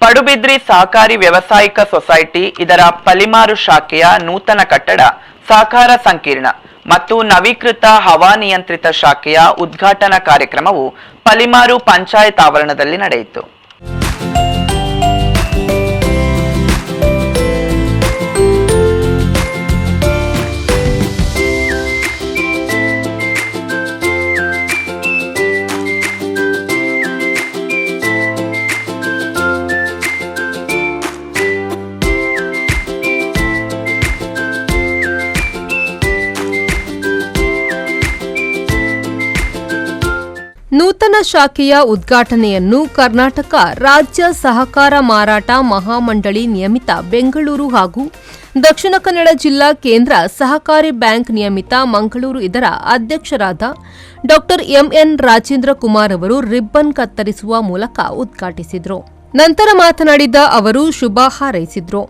ಪಡುಬಿದ್ರಿ ಸಹಕಾರಿ ವ್ಯವಸಾಯಿಕ ಸೊಸೈಟಿ ಇದರ ಪಲಿಮಾರು ಶಾಖೆಯ ನೂತನ ಕಟ್ಟಡ ಸಹಕಾರ ಸಂಕೀರ್ಣ ಮತ್ತು ನವೀಕೃತ ಹವಾನಿಯಂತ್ರಿತ ಶಾಖೆಯ ಉದ್ಘಾಟನಾ ಕಾರ್ಯಕ್ರಮವು ಪಲಿಮಾರು ಪಂಚಾಯತ್ ಆವರಣದಲ್ಲಿ ನಡೆಯಿತು. ನೂತನ ಶಾಖೆಯ ಉದ್ಘಾಟನೆಯನ್ನು ಕರ್ನಾಟಕ ರಾಜ್ಯ ಸಹಕಾರ ಮಾರಾಟ ಮಹಾಮಂಡಳಿ ನಿಯಮಿತ ಬೆಂಗಳೂರು ಹಾಗೂ ದಕ್ಷಿಣ ಕನ್ನಡ ಜಿಲ್ಲಾ ಕೇಂದ್ರ ಸಹಕಾರಿ ಬ್ಯಾಂಕ್ ನಿಯಮಿತ ಮಂಗಳೂರು ಇದರ ಅಧ್ಯಕ್ಷರಾದ ಡಾ ಎಂಎನ್ ರಾಜೇಂದ್ರ ಕುಮಾರ್ ಅವರು ರಿಬ್ಬನ್ ಕತ್ತರಿಸುವ ಮೂಲಕ ಉದ್ಘಾಟಿಸಿದರು. ನಂತರ ಮಾತನಾಡಿದ ಅವರು ಶುಭ ಹಾರೈಸಿದ್ರು.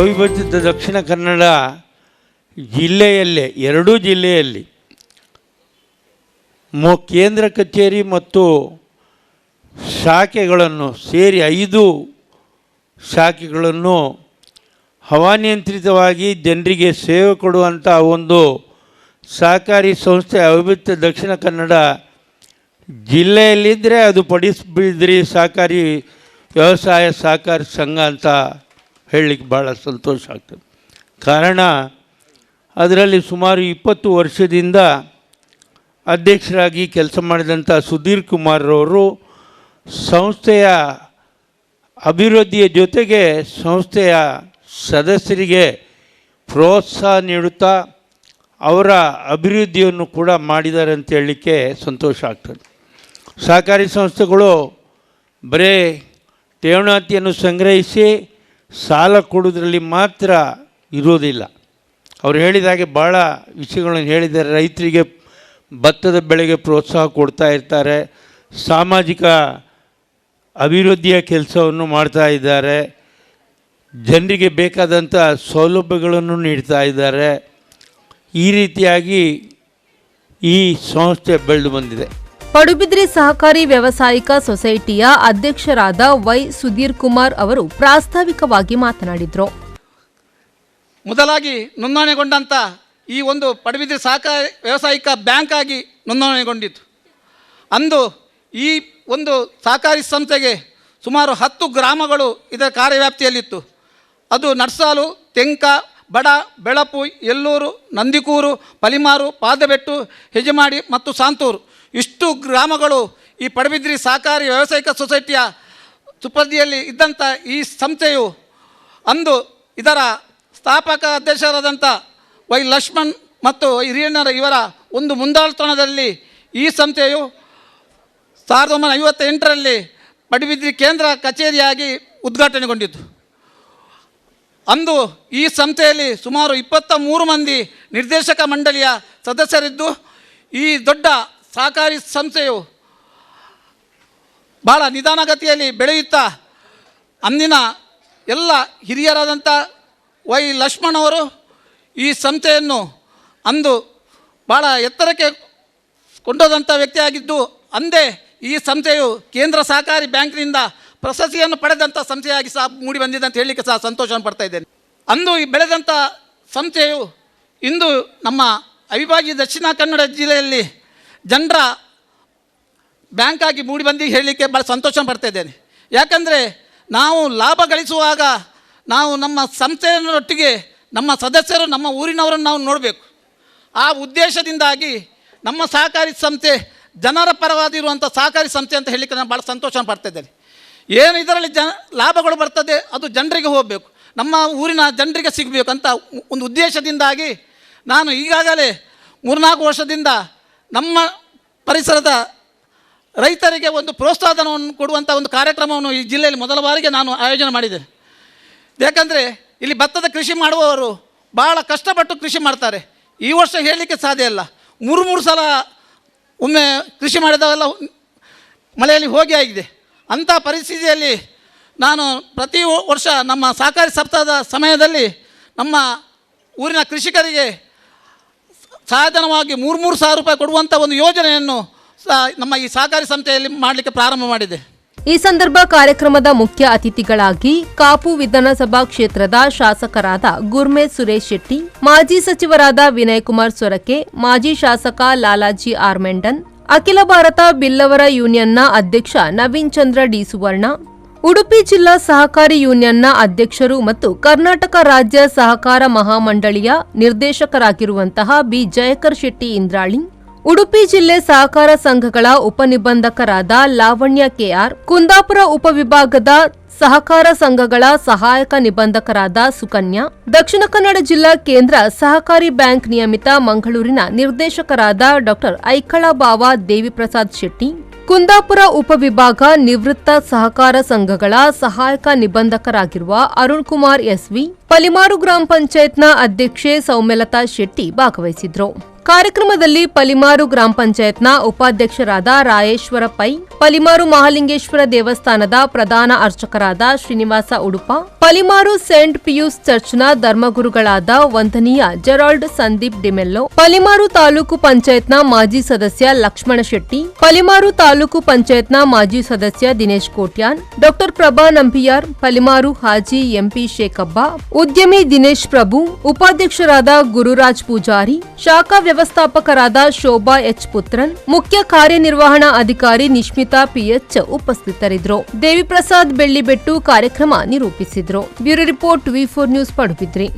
ಅವಿಭಜಿತ ದಕ್ಷಿಣ ಕನ್ನಡ ಜಿಲ್ಲೆಯಲ್ಲೇ, ಎರಡೂ ಜಿಲ್ಲೆಯಲ್ಲಿ. ಮೊ, ಕೇಂದ್ರ ಕಚೇರಿ ಮತ್ತು ಶಾಖೆಗಳನ್ನು ಸೇರಿ ಐದು ಶಾಖೆಗಳನ್ನು ಹವಾನಿಯಂತ್ರಿತವಾಗಿ ಜನರಿಗೆ ಸೇವೆ ಕೊಡುವಂಥ ಒಂದು ಸಹಕಾರಿ ಸಂಸ್ಥೆ ಅವಿಭಕ್ತ ದಕ್ಷಿಣ ಕನ್ನಡ ಜಿಲ್ಲೆಯಲ್ಲಿದ್ದರೆ ಅದು ಪಡಿಸ್ಬಿದ್ರಿ ಸಹಕಾರಿ ವ್ಯವಸಾಯ ಸಹಕಾರಿ ಸಂಘ ಅಂತ ಹೇಳಲಿಕ್ಕೆ ಭಾಳ ಸಂತೋಷ ಆಗ್ತದೆ. ಕಾರಣ, ಅದರಲ್ಲಿ ಸುಮಾರು ಇಪ್ಪತ್ತು ವರ್ಷದಿಂದ ಅಧ್ಯಕ್ಷರಾಗಿ ಕೆಲಸ ಮಾಡಿದಂಥ ಸುಧೀರ್ ಕುಮಾರ್ರವರು ಸಂಸ್ಥೆಯ ಅಭಿವೃದ್ಧಿಯ ಜೊತೆಗೆ ಸಂಸ್ಥೆಯ ಸದಸ್ಯರಿಗೆ ಪ್ರೋತ್ಸಾಹ ನೀಡುತ್ತಾ ಅವರ ಅಭಿವೃದ್ಧಿಯನ್ನು ಕೂಡ ಮಾಡಿದ್ದಾರೆ ಅಂತ ಹೇಳಲಿಕ್ಕೆ ಸಂತೋಷ ಆಗ್ತದೆ. ಸಹಕಾರಿ ಸಂಸ್ಥೆಗಳು ಬರೀ ಠೇವಣಾತಿಯನ್ನು ಸಂಗ್ರಹಿಸಿ ಸಾಲ ಕೊಡೋದ್ರಲ್ಲಿ ಮಾತ್ರ ಇರೋದಿಲ್ಲ ಅವ್ರು ಹೇಳಿದ ಹಾಗೆ ಭಾಳ ವಿಷಯಗಳನ್ನು ಹೇಳಿದ್ದಾರೆ. ರೈತರಿಗೆ ಭತ್ತದ ಬೆಳೆಗೆ ಪ್ರೋತ್ಸಾಹ ಕೊಡ್ತಾ ಇರ್ತಾರೆ. ಸಾಮಾಜಿಕ ಅಭಿವೃದ್ಧಿಯ ಕೆಲಸವನ್ನು ಮಾಡ್ತಾ ಇದ್ದಾರೆ. ಜನರಿಗೆ ಬೇಕಾದಂಥ ಸೌಲಭ್ಯಗಳನ್ನು ನೀಡ್ತಾ ಇದ್ದಾರೆ. ಈ ರೀತಿಯಾಗಿ ಈ ಸಂಸ್ಥೆ ಬೆಳೆದು ಬಂದಿದೆ. ಪಡುಬಿದ್ರಿ ಸಹಕಾರಿ ವ್ಯವಸಾಯಿಕ ಸೊಸೈಟಿಯ ಅಧ್ಯಕ್ಷರಾದ ವೈ ಸುಧೀರ್ ಕುಮಾರ್ ಅವರು ಪ್ರಾಸ್ತಾವಿಕವಾಗಿ ಮಾತನಾಡಿದರು. ಮೊದಲಾಗಿ ನೋಂದಣಿಗೊಂಡಂಥ ಈ ಒಂದು ಪಡುಬಿದ್ರಿ ಸಹಕಾರಿ ವ್ಯವಸಾಯಿಕ ಬ್ಯಾಂಕ್ ಆಗಿ ನೋಂದಣಿಗೊಂಡಿತು ಅಂದು ಈ ಒಂದು ಸಹಕಾರಿ ಸಂಸ್ಥೆಗೆ ಸುಮಾರು ಹತ್ತು ಗ್ರಾಮಗಳು ಇದರ ಕಾರ್ಯವ್ಯಾಪ್ತಿಯಲ್ಲಿತ್ತು. ಅದು ನರ್ಸಾಲು ತೆಂಕ, ಬಡ, ಬೆಳಪು, ಎಲ್ಲೂರು, ನಂದಿಕೂರು, ಪಲಿಮಾರು, ಪಾದಬೆಟ್ಟು ಹೆಜಮಾಡಿ ಮತ್ತು ಸಾಂತೂರು. ಇಷ್ಟು ಗ್ರಾಮಗಳು ಈ ಪಡುಬಿದ್ರಿ ಸಹಕಾರಿ ವ್ಯಾವಸಾಯಿಕ ಸೊಸೈಟಿಯ ಸುಪರ್ದಿಯಲ್ಲಿ ಇದ್ದಂಥ ಈ ಸಂಸ್ಥೆಯು ಅಂದು ಇದರ ಸ್ಥಾಪಕ ಅಧ್ಯಕ್ಷರಾದಂಥ ವೈ ಲಕ್ಷ್ಮಣ್ ಮತ್ತು ಹಿರಿಯಣ್ಣರ ಇವರ ಒಂದು ಮುಂದಾಳತನದಲ್ಲಿ ಈ ಸಂಸ್ಥೆಯು ಸಾವಿರದ ಒಂಬೈನೂರ ಐವತ್ತೆಂಟರಲ್ಲಿ ಪಡುಬಿದ್ರಿ ಕೇಂದ್ರ ಕಚೇರಿಯಾಗಿ ಉದ್ಘಾಟನೆಗೊಂಡಿತು. ಅಂದು ಈ ಸಂಸ್ಥೆಯಲ್ಲಿ ಸುಮಾರು ಇಪ್ಪತ್ತ ಮೂರು ಮಂದಿ ನಿರ್ದೇಶಕ ಮಂಡಳಿಯ ಸದಸ್ಯರಿದ್ದು ಈ ದೊಡ್ಡ ಸಹಕಾರಿ ಸಂಸ್ಥೆಯು ಭಾಳ ನಿಧಾನಗತಿಯಲ್ಲಿ ಬೆಳೆಯುತ್ತಾ, ಅಂದಿನ ಎಲ್ಲ ಹಿರಿಯರಾದಂಥ ವೈ ಲಕ್ಷ್ಮಣ್ ಅವರು ಈ ಸಂಸ್ಥೆಯನ್ನು ಅಂದು ಭಾಳ ಎತ್ತರಕ್ಕೆ ಕೊಂಡೋದಂಥ ವ್ಯಕ್ತಿಯಾಗಿದ್ದು, ಅಂದೇ ಈ ಸಂಸ್ಥೆಯು ಕೇಂದ್ರ ಸಹಕಾರಿ ಬ್ಯಾಂಕ್ನಿಂದ ಪ್ರಶಸ್ತಿಯನ್ನು ಪಡೆದಂಥ ಸಂಸ್ಥೆಯಾಗಿ ಸಹ ಮೂಡಿ ಬಂದಿದೆ ಅಂತ ಹೇಳಲಿಕ್ಕೆ ಸಹ ಸಂತೋಷವನ್ನು ಪಡ್ತಾ ಇದ್ದೇನೆ. ಅಂದು ಬೆಳೆದಂಥ ಸಂಸ್ಥೆಯು ಇಂದು ನಮ್ಮ ಅವಿಭಾಜ್ಯ ದಕ್ಷಿಣ ಕನ್ನಡ ಜಿಲ್ಲೆಯಲ್ಲಿ ಜನರ ಬ್ಯಾಂಕ್ ಆಗಿ ಮೂಡಿ ಬಂದು ಹೇಳಲಿಕ್ಕೆ ಭಾಳ ಸಂತೋಷ ಪಡ್ತಾ ಇದ್ದೇನೆ. ಯಾಕಂದರೆ ನಾವು ಲಾಭ ಗಳಿಸುವಾಗ ನಾವು ನಮ್ಮ ಸಂಸ್ಥೆಯನ್ನೊಟ್ಟಿಗೆ ನಮ್ಮ ಸದಸ್ಯರು ನಮ್ಮ ಊರಿನವರನ್ನು ನಾವು ನೋಡಬೇಕು. ಆ ಉದ್ದೇಶದಿಂದಾಗಿ ನಮ್ಮ ಸಹಕಾರಿ ಸಂಸ್ಥೆ ಜನರ ಪರವಾಗಿರುವಂಥ ಸಹಕಾರಿ ಸಂಸ್ಥೆ ಅಂತ ಹೇಳಲಿಕ್ಕೆ ನಾನು ಭಾಳ ಸಂತೋಷ ಪಡ್ತಾ ಇದ್ದೇನೆ. ಏನು ಇದರಲ್ಲಿ ಜನ ಲಾಭಗಳು ಬರ್ತದೆ ಅದು ಜನರಿಗೆ ಹೋಗಬೇಕು. ನಮ್ಮ ಊರಿನ ಜನರಿಗೆ ಸಿಗಬೇಕು ಅಂತ ಒಂದು ಉದ್ದೇಶದಿಂದಾಗಿ ನಾನು ಈಗಾಗಲೇ ಮೂರ್ನಾಲ್ಕು ವರ್ಷದಿಂದ ನಮ್ಮ ಪರಿಸರದ ರೈತರಿಗೆ ಒಂದು ಪ್ರೋತ್ಸಾಹಧನವನ್ನು ಕೊಡುವಂಥ ಒಂದು ಕಾರ್ಯಕ್ರಮವನ್ನು ಈ ಜಿಲ್ಲೆಯಲ್ಲಿ ಮೊದಲ ಬಾರಿಗೆ ನಾನು ಆಯೋಜನೆ ಮಾಡಿದೆ ಯಾಕಂದರೆ ಇಲ್ಲಿ ಭತ್ತದ ಕೃಷಿ ಮಾಡುವವರು ಭಾಳ ಕಷ್ಟಪಟ್ಟು ಕೃಷಿ ಮಾಡ್ತಾರೆ. ಈ ವರ್ಷ ಹೇಳಲಿಕ್ಕೆ ಸಾಧ್ಯ ಇಲ್ಲ. ಮೂರು ಮೂರು ಸಲ ಒಮ್ಮೆ ಕೃಷಿ ಮಾಡಿದವೆಲ್ಲ ಮಳೆಯಲ್ಲಿ ಹೋಗಿ ಆಗಿದೆ. ಅಂಥ ಪರಿಸ್ಥಿತಿಯಲ್ಲಿ ನಾನು ಪ್ರತಿ ವರ್ಷ ನಮ್ಮ ಸಹಕಾರಿ ಸಪ್ತಾಹದ ಸಮಯದಲ್ಲಿ ನಮ್ಮ ಊರಿನ ಕೃಷಿಕರಿಗೆ ಸಹಾಯಧನವಾಗಿ ಮೂರು ಮೂರು ಸಾವಿರ ರೂಪಾಯಿ ಕೊಡುವಂಥ ಒಂದು ಯೋಜನೆಯನ್ನು ನಮ್ಮ ಈ ಸಹಕಾರಿ ಸಂಸ್ಥೆಯಲ್ಲಿ ಮಾಡಲಿಕ್ಕೆ ಪ್ರಾರಂಭ ಮಾಡಿದೆ. ಈ ಸಂದರ್ಭ ಕಾರ್ಯಕ್ರಮದ ಮುಖ್ಯ ಅತಿಥಿಗಳಾಗಿ ಕಾಪು ವಿಧಾನಸಭಾ ಕ್ಷೇತ್ರದ ಶಾಸಕರಾದ ಗುರ್ಮೇ ಸುರೇಶ್ ಶೆಟ್ಟಿ, ಮಾಜಿ ಸಚಿವರಾದ ವಿನಯ್ ಕುಮಾರ್ ಸೊರಕೆ, ಮಾಜಿ ಶಾಸಕ ಲಾಲಾಜಿ ಆರ್ಮೆಂಡನ್, ಅಖಿಲ ಭಾರತ ಬಿಲ್ಲವರ ಯೂನಿಯನ್ನ ಅಧ್ಯಕ್ಷ ನವೀನ್ ಚಂದ್ರ ಡಿ ಸುವರ್ಣ ಉಡುಪಿ ಜಿಲ್ಲಾ ಸಹಕಾರಿ ಯೂನಿಯನ್ನ ಅಧ್ಯಕ್ಷರು ಮತ್ತು ಕರ್ನಾಟಕ ರಾಜ್ಯ ಸಹಕಾರ ಮಹಾಮಂಡಳಿಯ ನಿರ್ದೇಶಕರಾಗಿರುವಂತಹ ಬಿ. ಜಯಕರ್ ಶೆಟ್ಟಿ ಇಂದ್ರಾಳಿ, ಉಡುಪಿ ಜಿಲ್ಲೆ ಸಹಕಾರ ಸಂಘಗಳ ಉಪನಿಬಂಧಕರಾದ ಲಾವಣ್ಯ ಕೆಆರ್ ಕುಂದಾಪುರ ಉಪವಿಭಾಗದ ಸಹಕಾರ ಸಂಘಗಳ ಸಹಾಯಕ ನಿಬಂಧಕರಾದ ಸುಕನ್ಯಾ, ದಕ್ಷಿಣ ಕನ್ನಡ ಜಿಲ್ಲಾ ಕೇಂದ್ರ ಸಹಕಾರಿ ಬ್ಯಾಂಕ್ ನಿಯಮಿತ ಮಂಗಳೂರಿನ ನಿರ್ದೇಶಕರಾದ ಡಾ ಐಕಳಬಾವ ದೇವಿಪ್ರಸಾದ್ ಶೆಟ್ಟಿ ಕುಂದಾಪುರ ಉಪವಿಭಾಗ ನಿವೃತ್ತ ಸಹಕಾರ ಸಂಘಗಳ ಸಹಾಯಕ ನಿಬಂಧಕರಾಗಿರುವ ಅರುಣ್ ಕುಮಾರ್ ಎಸ್ವಿ ಪಲಿಮಾರು ಗ್ರಾಮ ಪಂಚಾಯತ್ನ ಅಧ್ಯಕ್ಷೆ ಸೌಮ್ಯಲತಾ ಶೆಟ್ಟಿ ಭಾಗವಹಿಸಿದ್ರು. ಕಾರ್ಯಕ್ರಮದಲ್ಲಿ ಪಲಿಮಾರು ಗ್ರಾಮ ಪಂಚಾಯತ್ನ ಉಪಾಧ್ಯಕ್ಷರಾದ ರಾಯೇಶ್ವರ ಪೈ ಪಲಿಮಾರು ಮಹಾಲಿಂಗೇಶ್ವರ ದೇವಸ್ಥಾನದ ಪ್ರಧಾನ ಅರ್ಚಕರಾದ ಶ್ರೀನಿವಾಸ ಉಡುಪ, ಪಲಿಮಾರು ಸೇಂಟ್ ಪಿಯೂಸ್ ಚರ್ಚ್ನ ಧರ್ಮಗುರುಗಳಾದ ವಂದನೀಯ ಜೆರಾಲ್ಡ್ ಸಂದೀಪ್ ಡಿಮೆಲ್ಲೋ, ಪಲಿಮಾರು ತಾಲೂಕು ಪಂಚಾಯತ್ನ ಮಾಜಿ ಸದಸ್ಯ ಲಕ್ಷ್ಮಣ ಶೆಟ್ಟಿ, ಪಲಿಮಾರು ತಾಲೂಕು ಪಂಚಾಯತ್ನ ಮಾಜಿ ಸದಸ್ಯ ದಿನೇಶ್ ಕೋಟ್ಯಾನ್, ಡಾಕ್ಟರ್ ಪ್ರಭಾ ನಂಬಿಯಾರ್, ಪಲಿಮಾರು ಹಾಜಿ ಎಂಪಿ ಶೇಖಬ್ಬ, ಉದ್ಯಮಿ ದಿನೇಶ್ ಪ್ರಭು, ಉಪಾಧ್ಯಕ್ಷರಾದ ಗುರುರಾಜ್ ಪೂಜಾರಿ, ಶಾಖಾ ವ್ಯವಸ್ಥಾಪಕರಾದ ಶೋಭಾ ಎಚ್. ಪುತ್ರನ್, ಮುಖ್ಯ ಕಾರ್ಯನಿರ್ವಹಣಾ ಅಧಿಕಾರಿ ನಿಶ್ಮಿತಾ ಪಿಎಚ್ ಉಪಸ್ಥಿತರಿದ್ದರು. ದೇವಿಪ್ರಸಾದ್ ಬೆಳ್ಳಿಬೆಟ್ಟು ಕಾರ್ಯಕ್ರಮ ನಿರೂಪಿಸಿದ್ರು. Bureau report V four news Padubidri.